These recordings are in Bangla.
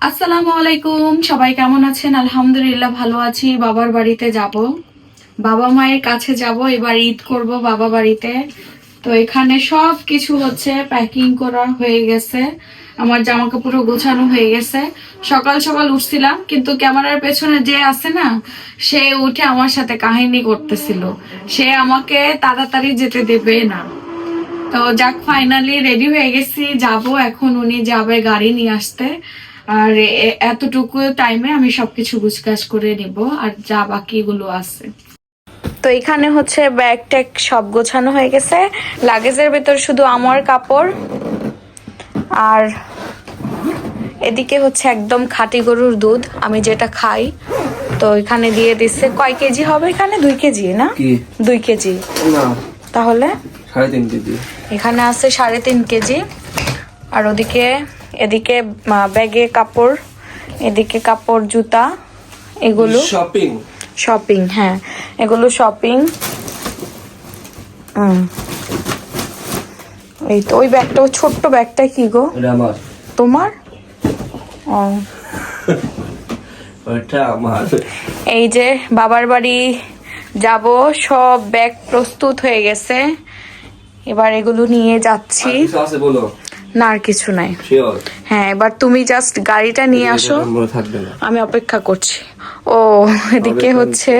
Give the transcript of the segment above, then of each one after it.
আসসালামু আলাইকুম। সবাই কেমন আছেন? আলহামদুলিল্লাহ ভালো আছি। বাবার বাড়িতে যাব। বাবা মায়ের কাছে যাব। এবার ঈদ করব বাবা বাড়িতে। তো এখানে সব কিছু হচ্ছে প্যাকিং করা হয়ে গেছে। আমার জামা কাপড়ও গোছানো হয়ে গেছে। সকাল সকাল উঠছিলাম, কিন্তু ক্যামেরার পেছনে যে আছে না, সে উঠে আমার সাথে কাহিনী করতেছিল। সে আমাকে তাড়াতাড়ি যেতে দেবে না। তো যাক ফাইনালি রেডি হয়ে গেছি। যাব। এখন উনি যাবে গাড়ি নিয়ে আসতে। আর এ- এতটুকু টাইমে আমি সবকিছু গুছগাছ করে নিব আর যা বাকিগুলো আছে। তো এখানে হচ্ছে ব্যাগ ট্যাগ সব গোছানো হয়ে গেছে। লাগেজের ভেতর শুধু আমার কাপড় আর এদিকে হচ্ছে একদম খাঁটি গরুর দুধ আমি যেটা খাই। তো এখানে দিয়ে দিচ্ছে কয় কেজি হবে এখানে? দুই কেজি না? কি? দুই কেজি। না। তাহলে? সাড়ে তিন কেজি। এখানে আছে সাড়ে তিন কেজি। আর ওদিকে এদিকে ব্যাগে কাপড় এদিকে কাপড় জুতা এগুলো শপিং শপিং হ্যাঁ এগুলো শপিং এই তো ওই ব্যাগটা ওই ছোট্ট ব্যাগটা কি গো? তোমার? ও। ওটা আমার। এই যে বাবার বাড়ি যাব সব ব্যাগ প্রস্তুত হয়ে গেছে। এবার এগুলো নিয়ে যাচ্ছি। আছে বলো? না আর কিছু নাই হ্যাঁ এবার তুমি জাস্ট গাড়িটা নিয়ে আসো আমি অপেক্ষা করছি ও এদিকে হচ্ছে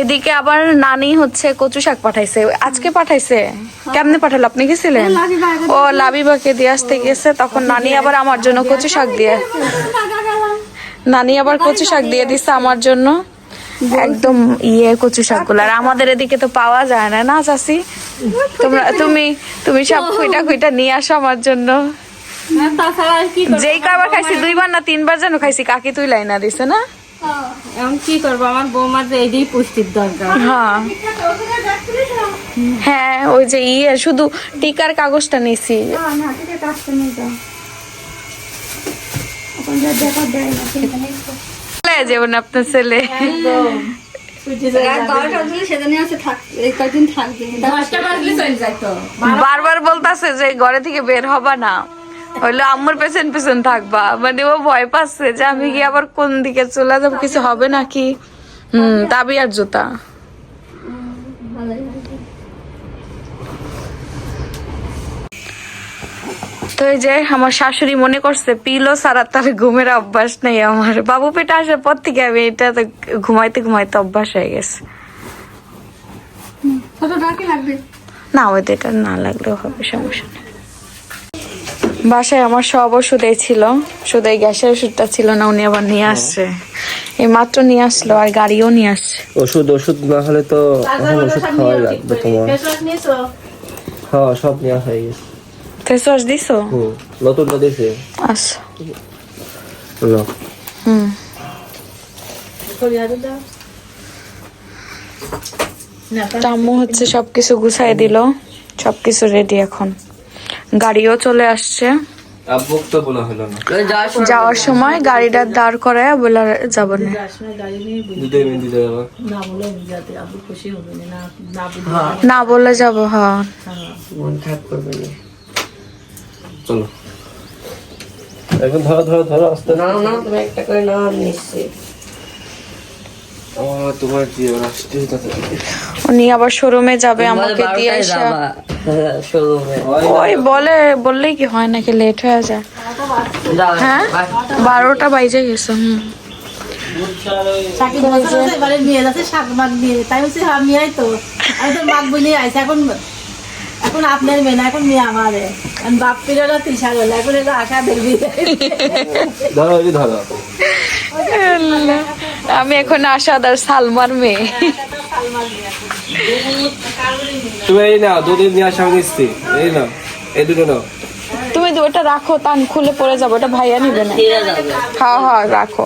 এদিকে আবার নানি হচ্ছে কচু শাক পাঠাইছে আজকে পাঠাইছে কেমনে পাঠালো আপনি গেছিলেন ও লাবিবাকে দিয়ে আসতে গেছে তখন নানি আবার আমার জন্য কচু শাক দিয়ে নানি আবার কচু শাক দিয়ে দিছে আমার জন্য একদম ইয়ে কচু শাকগুলো। আর আমাদের এদিকে তো পাওয়া যায় না না চাষি তোমরা তুমি তুমি সব খুইটা খুইটা নিয়ে আসো আমার জন্য? যেই কয়বার খাইছি দুইবার না তিনবার যেন খাইছি কাকি তুই লাইনা দিছে না? এখন কি করব? আমার বৌমার তো এটাই পুষ্টির দরকার। হ্যাঁ। হ্যাঁ ওই যে ইয়ে শুধু টিকার কাগজটা নিছি। দশটা যাবেন আপনার ছেলে। বারবার বলতাছে যে ঘরে থেকে বের হবা না। হইল আম্মুর পেছন পেছন থাকবা। মানে ও ভয় পাচ্ছে যে আমি কি আবার কোন দিকে চলে যাব কিছু হবে নাকি? হুম তাবি আর জুতা। তো এই যে আমার শাশুড়ি মনে করছে পিলো সারা তার ঘুমের অভ্যাস নেই আমার। বাবু পেটে আসার পর থেকে আমি এটা তো ঘুমাইতে ঘুমাইতে অভ্যাস হয়ে গেছে। না ওই এটা না লাগলেও হবে সমস্যা নেই। বাসায় আমার সব ওষুধই ছিল শুধু এই গ্যাসের ওষুধটা ছিল না উনি আবার নিয়ে আসছে। এই মাত্র নিয়ে আসলো আর গাড়িও নিয়ে আসছে। ওষুধ ওষুধ না হলে তো ওষুধ খাওয়াই লাগবে তোমার। হ্যাঁ সব নেওয়া হয়ে গেছে। ফেস ওয়াশ দিছো হুম নতুনটা দিয়েছে আচ্ছা নাও। হুম টাম্মু হচ্ছে সবকিছু গুছাই দিল সবকিছু রেডি এখন গাড়িও চলে আসছে আব্বুক তো বলা হলো না যাওয়ার সময় গাড়িটা দাঁড় করায় বলে যাব না। না বলে যাব হ্যাঁ চলো। এখন ধরো ধরো ধরো আস্তে। না না তুমি একটা করে নাও তোমার আসতে উনি আবার শোরুমে যাবে আমাকে দিয়ে আসা ওই বলে বললেই কি হয় নাকি লেট হয়ে যায়। হ্যাঁ? বারোটা বাইজে গেছে হুম। শাক মাগ নিয়ে তাই বলছি আমি আই তো। আমি তো মাগ বলি আইসি এখন এখন আপনার মেয়ে না এখন মেয়ে আমারে। এখন বাপ গেল এখন এটা আশা দেখবি ধরো ধরো। আমি এখন আশাদ আর সালমার মেয়ে। তুমি এই নাও দুদিন নিয়ে আসা নিচ্ছি এই নাও এই দুটো নাও। তুমি ওটা রাখো তান খুলে পড়ে যাব ওটা ভাইয়া নিবে না। হ্যাঁ হ্যাঁ রাখো।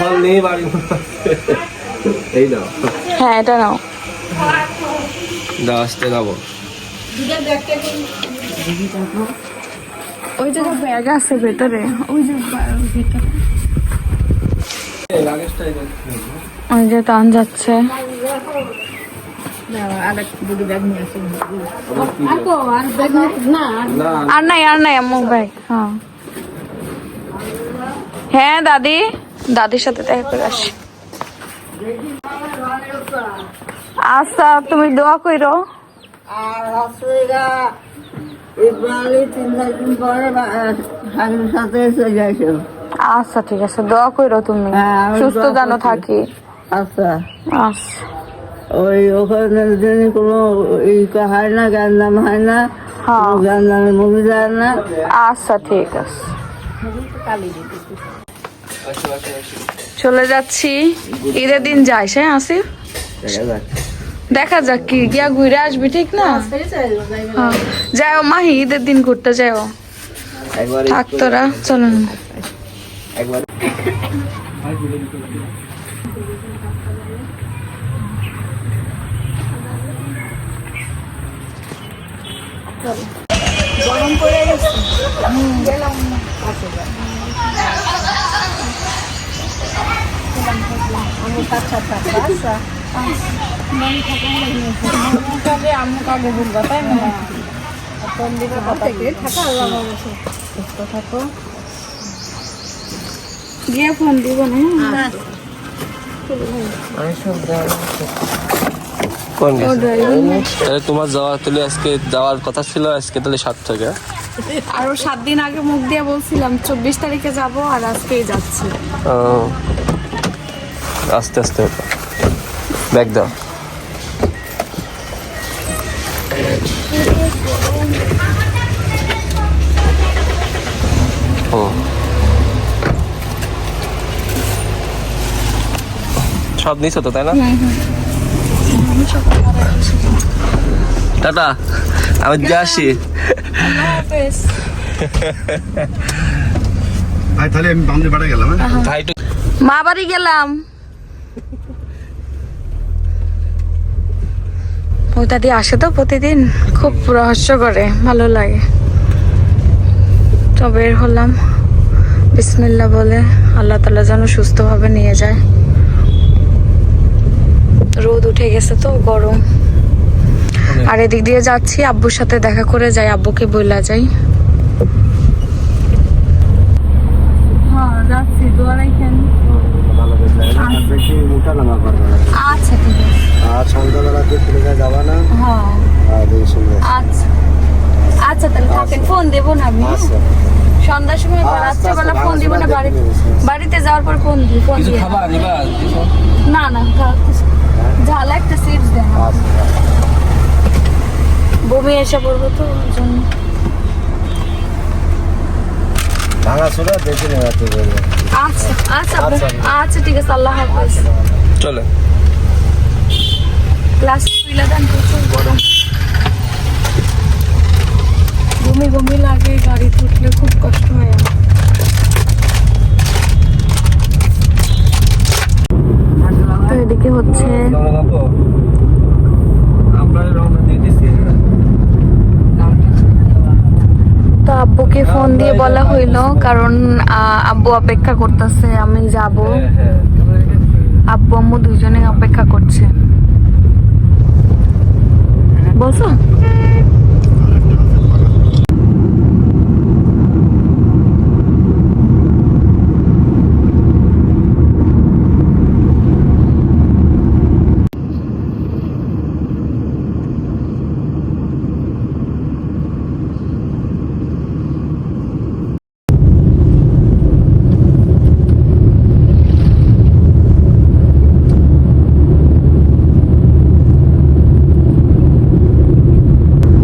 ফল নেই বাড়ি এই নাও। হ্যাঁ এটা নাও। আসতে যাব। ওই জায়গায় ব্যাগ আছে ভেতরে ওই যে ওই যে টান যাচ্ছে। ব্যাগ আর ব্যাগ নাই? আর নাই আম্মু ভাই হ্যাঁ। হ্যাঁ দাদি। দাদির সাথে দেখা করে আসি। আচ্ছা তুমি দোয়া কইরো। আর হসপিটা ইব্রাহিম তিন চার দিন পরে স্বামীর সাথে চলে যাইছো। আচ্ছা ঠিক আছে দোয়া কইরো তুমি। হ্যাঁ, সুস্থ জানো থাকি। আচ্ছা। আচ্ছা। ওই ওখানে যদি কোনো ই হয় না গান নাম হয় না হ্যাঁ। গান নামে মুভি যায় না। আচ্ছা ঠিক আছে। চলে যাচ্ছি। ঈদের দিন যাইস হ্যাঁ আসিফ? দেখা যাক কি গিয়া ঘুরে আসবি ঠিক না? হ্যাঁ। যাও মাহি ঈদের দিন ঘুরতে যাও একবার থাক তোরা চলেন একবার গিয়ে ফোন দিব না তোমার যাওয়া তাহলে আজকে যাওয়ার কথা ছিল আজকে তাহলে সাত থেকে। আরও সাত দিন আগে মুখ দিয়ে বলছিলাম চব্বিশ তারিখে যাব আর আজকেই যাচ্ছি। আস্তে আস্তে। ব্যাগ দাও। ও। সব নিছো তো তাই না? টাটা আমি যে আসি। ভাই তাহলে আমি গেলাম হ্যাঁ? মা বাড়ি গেলাম। ওই দিয়ে আসে তো প্রতিদিন খুব রহস্য করে ভালো লাগে। তো বের হলাম। বিসমিল্লা বলে আল্লাহ তালা যেন সুস্থভাবে নিয়ে যায়। রোদ উঠে গেছে তো গরম। আর এদিক দিয়ে যাচ্ছি আব্বুর সাথে দেখা করে যাই আব্বুকে বইলা যাই হ্যাঁ যাচ্ছি দোয়ারাই কেন ভালো বেশি মোটা নামা করবে না আচ্ছা ঠিক আছে। আর সন্ধ্যাবেলাতে ফিরে যাবা না হ্যাঁ। আচ্ছা। আচ্ছা তাহলে থাকেন। ফোন দেবো না আমি হ্যাঁ? আচ্ছা। সন্ধ্যার সময় বা আচ্ছা, রাত্রেবেলা আচ্ছা, ফোন দিব না ভাঙাচোরা বাড়ি দেখে নিবি। বাড়িতে যাওয়ার পর ফোন দিই ফোন দিয়ে। খাবার নিবা কিছু? না না ঝাল একটা চিপস দেন। আচ্ছা। বমি এসে পড়ব তো ওই জন্য। ভাঙা ছোড়া দেখে নেওয়া আচ্ছা আচ্ছা আচ্ছা ঠিক আছে আল্লাহ হাফেজ। চলো। ক্লাস তুইলা দেন প্রচুর গরম। বমি বমি লাগে গাড়িতে উঠলে খুব কষ্ট হয় আমার। তো এদিকে হচ্ছে আমরা রওনা দিয়ে দিছি। তো আব্বুকে ফোন দিয়ে বলা হইল কারণ আব্বু অপেক্ষা করতেছে আমি যাব। হ্যাঁ হ্যাঁ আব্বু আম্মু দুজনে অপেক্ষা করছে। বলছো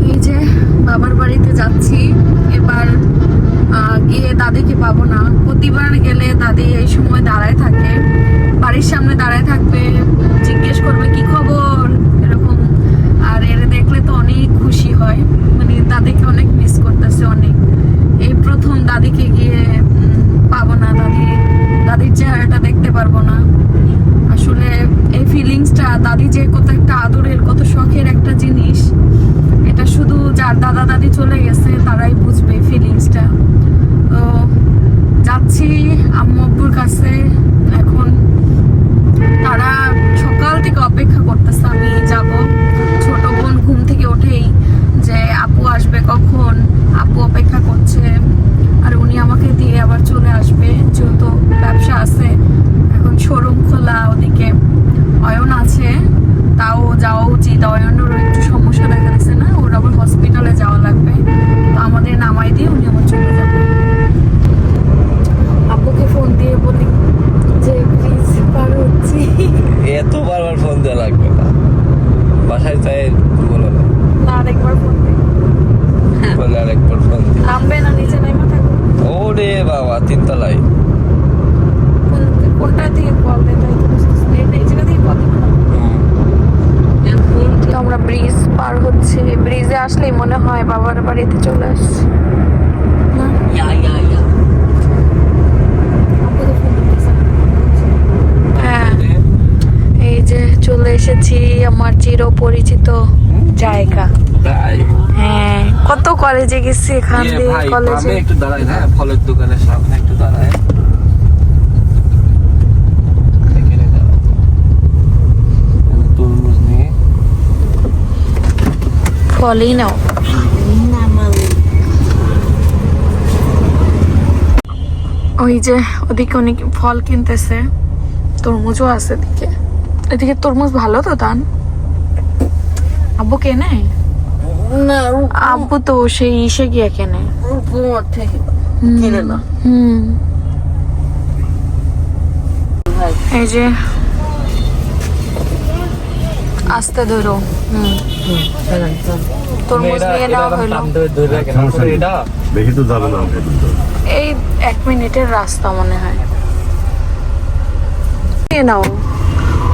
এই যে বাবার বাড়িতে যাচ্ছি এবার আহ, গিয়ে দাদিকে পাবো না প্রতিবার গেলে দাদি এই সময় দাঁড়ায় থাকে, বাড়ির সামনে দাঁড়ায় থাকবে জিজ্ঞেস করবে, কি খবর? এরকম। আর এর দেখলে তো অনেক খুশি হয়। মানে দাদিকে অনেক মিস করতেছে অনেক। এই প্রথম দাদিকে গিয়ে পাবো না দাদি। দাদির চেহারাটা দেখতে পারব না। আসলে এই ফিলিংসটা দাদি যে কত একটা আদরের, কত শখের একটা জিনিস, এটা শুধু যার দাদা দাদি চলে গেছে, তারাই বুঝবে ফিলিংসটা যাচ্ছি আম্মু আব্বুর কাছে। এখন তারা সকাল থেকে অপেক্ষা করতেছে আমি যাব হৃদ অয়নেরও একটু সমস্যা দেখা দিচ্ছে না ওর আবার হসপিটালে যাওয়া লাগবে তো আমাদের নামাই দিয়ে উনি আবার চলে যাবে আব্বুকে ফোন দিয়ে বলি যে প্লিজ পার হচ্ছি এত বারবার ফোন দেওয়া লাগবে না বাসায় যাই বলো না না আরেকবার ফোন দিই বলে আরেকবার ফোন দিই নামবে না নিচে নেমে থাকো ওরে বাবা তিনতলায় কোন- কোনটা থেকে কল দেয় তাই তো বুঝতেছি না। এই- এই জায়গা থেকে কল দিবে না তো আমরা ব্রিজ পার হচ্ছে ব্রিজে আসলেই মনে হয় বাবার বাড়িতে চলে আসছি না? হ্যাঁ এই যে চলে এসেছি আমার চির পরিচিত জায়গা তাই হ্যাঁ কত কলেজে গেছি এখান দিয়ে কলেজে একটু দাঁড়াই না ফলের দোকানের সামনে একটু দাঁড়াই ফলই নাও। ওই যে ওদিকে অনেক ফল কিনতেছে তরমুজও আছে এদিকে। এদিকে তরমুজ ভালো তো দান? আব্বু কেনে আব্বু তো সেই ইসে গিয়ে কেনে। থেকে কিনে না। হুম। এই যে আস্তে ধরো তরমুজ নিয়ে নেওয়া হলো। বেশি তো যাবে না এই এক মিনিটের রাস্তা মনে হয়। নিয়ে নাও।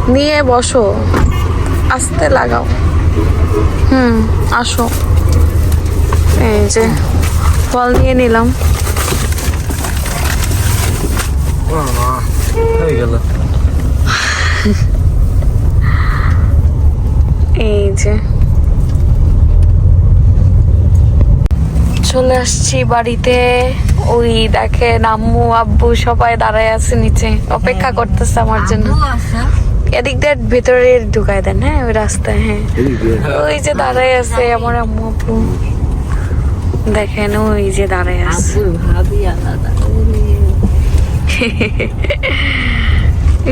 নিয়ে বসো। আস্তে লাগাও। হুম আসো। এই যে ফল নিয়ে নিলাম। এই যে। চলে আসছি বাড়িতে। ওই দেখেন আম্মু আব্বু সবাই দাঁড়ায় আছে নিচে। অপেক্ষা করতেছে আমার জন্য। এদিক দিয়ে ভেতরে ঢুকায় দেন হ্যাঁ ওই রাস্তায় হ্যাঁ। ওই যে দাঁড়ায় আছে আমার আম্মু আব্বু দেখেন ওই যে দাঁড়ায় আছে।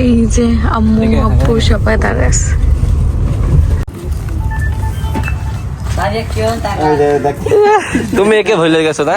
এই যে আম্মু আব্বু সবাই দাঁড়ায় আছে। তুমি একে ভুলে গেছো না?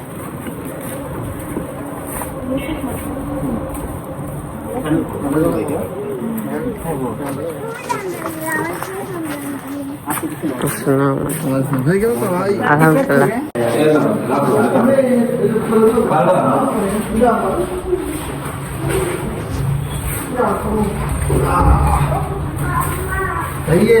দাঁড়িয়ে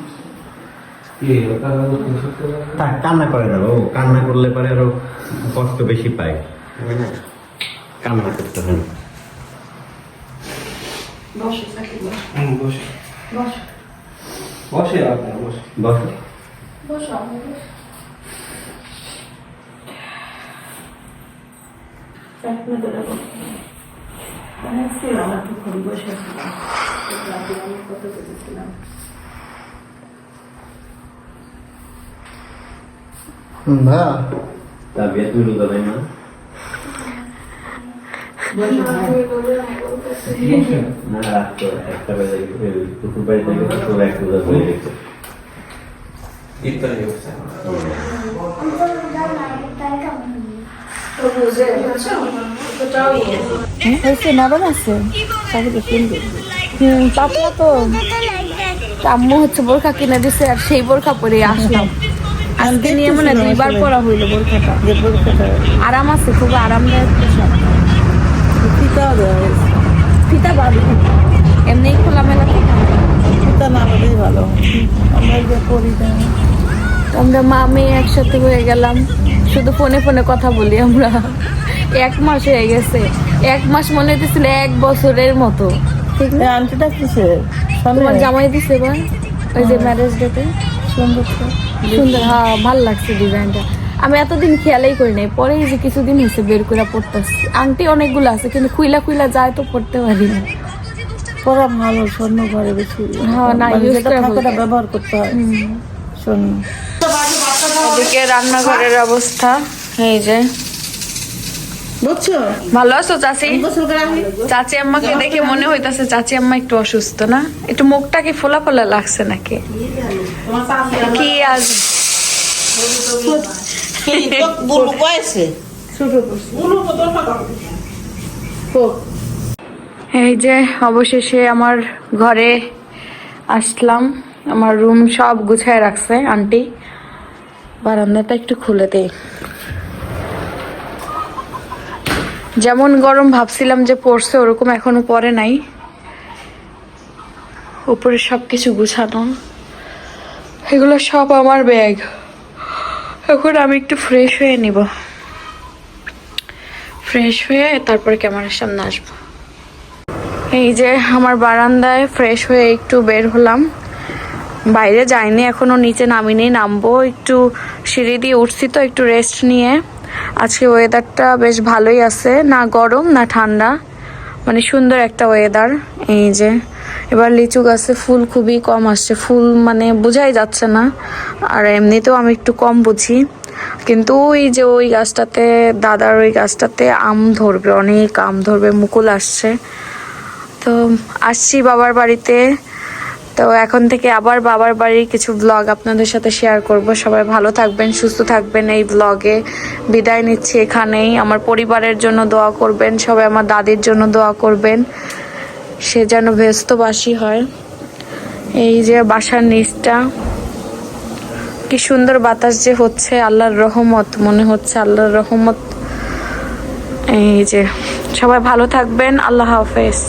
দাদিকে কান্না করে না ও কান্না করলে পরে আরও কষ্ট বেশি পায়। কান্না করতে হয় না। বসো বসো। হুম, বসে। বসো। বসে আপনার বসে। বসো। বসো আপনি বসো। এক মিনিট ধরে বসো। মানে ছিলাম এতক্ষণ বসে ছিলাম। রাতে আমি কত করেছিলাম। না। একটা দুপুর বাড়ি থেকে এক হয়ে গেছে। হচ্ছে। হয়েছে নরম আছে। তাহলে কিনবে পাতলা তো আম্মু হচ্ছে বোরখা কিনে দিছে আর সেই বোরখা পরে আসলাম। আজকে নিয়ে মনে দুইবার পরা হইল বোরখাটা। যে বোরখাটা। আরাম আছে খুব আরামদায়ক পোশাক ফিতাও ফিতা বাঁধি এমনি খোলামেলা ফিতা। ফিতা না হলেই ভালো। আমরা যে আমরা মা মেয়ে একসাথে হয়ে গেলাম। শুধু ফোনে ফোনে কথা বলি আমরা। এক মাস হয়ে গেছে। এক মাস মনে হইতেছিল এক বছরের মতো। ঠিক না? আন্টিটা কিসের? তোমার জামাই দিছে এবার ওই যে ম্যারেজ ডেতে সুন্দর সুন্দর হ্যাঁ ভালো লাগছে ডিজাইনটা আমি এতদিন খেয়ালই করি নাই পরে যে কিছুদিন হয়েছে বের করে পড়তেছি। আংটি অনেকগুলো আছে কিন্তু খুইলা খুইলা যায় তো পড়তে পারি না। পরা ভালো স্বর্ণ ঘরে বেশি। হ্যাঁ, না, ব্যবহার করতে হয়। স্বর্ণ। রান্নাঘরের অবস্থা। এই যে বুঝছ? ভালো আছো চাচি? চাচি আম্মাকে দেখে মনে হইতাছে চাচি আম্মা একটু অসুস্থ না? একটু মুখটা কি ফোলা ফোলা লাগছে নাকি? কি আজ? এই যে অবশেষে আমার ঘরে আসলাম। আমার রুম সব গুছায় রাখছে আন্টি। বারান্দাটা একটু খুলে দেই। যেমন গরম ভাবছিলাম যে পড়ছে, ওরকম এখনও পরে নাই। উপরে সব কিছু গুছানো। এগুলো সব আমার ব্যাগ। এখন আমি একটু ফ্রেশ হয়ে নিব। ফ্রেশ হয়ে তারপরে ক্যামেরার সামনে আসব। এই যে আমার বারান্দায় ফ্রেশ হয়ে একটু বের হলাম। বাইরে যাইনি, এখনও নিচে নামিনি, নামবো, একটু সিঁড়ি দিয়ে উঠছি তো, একটু রেস্ট নিয়ে। আজকে ওয়েদারটা বেশ ভালোই আছে। না গরম, না ঠান্ডা। মানে সুন্দর একটা ওয়েদার এই যে, এবার লিচু গাছে ফুল খুবই কম আসছে। ফুল মানে বোঝাই যাচ্ছে না। আর এমনিতেও আমি একটু কম বুঝি। কিন্তু ওই যে ওই গাছটাতে, দাদার ওই গাছটাতে আম ধরবে, অনেক আম ধরবে, মুকুল আসছে। তো আসছি বাবার বাড়িতে। তো এখন থেকে আবার বাবার বাড়ির কিছু ব্লগ আপনাদের সাথে শেয়ার করব। সবাই ভালো থাকবেন, সুস্থ থাকবেন এই ব্লগে বিদায় নিচ্ছি এখানেই। আমার পরিবারের জন্য দোয়া করবেন, সবাই আমার দাদির জন্য দোয়া করবেন। সে যেন ব্যস্তবাসী হয়। এই যে বাসার নিচটা, কি সুন্দর বাতাস যে হচ্ছে, আল্লাহর রহমত, মনে হচ্ছে আল্লাহর রহমত। এই যে, সবাই ভালো থাকবেন, আল্লাহ হাফেজ।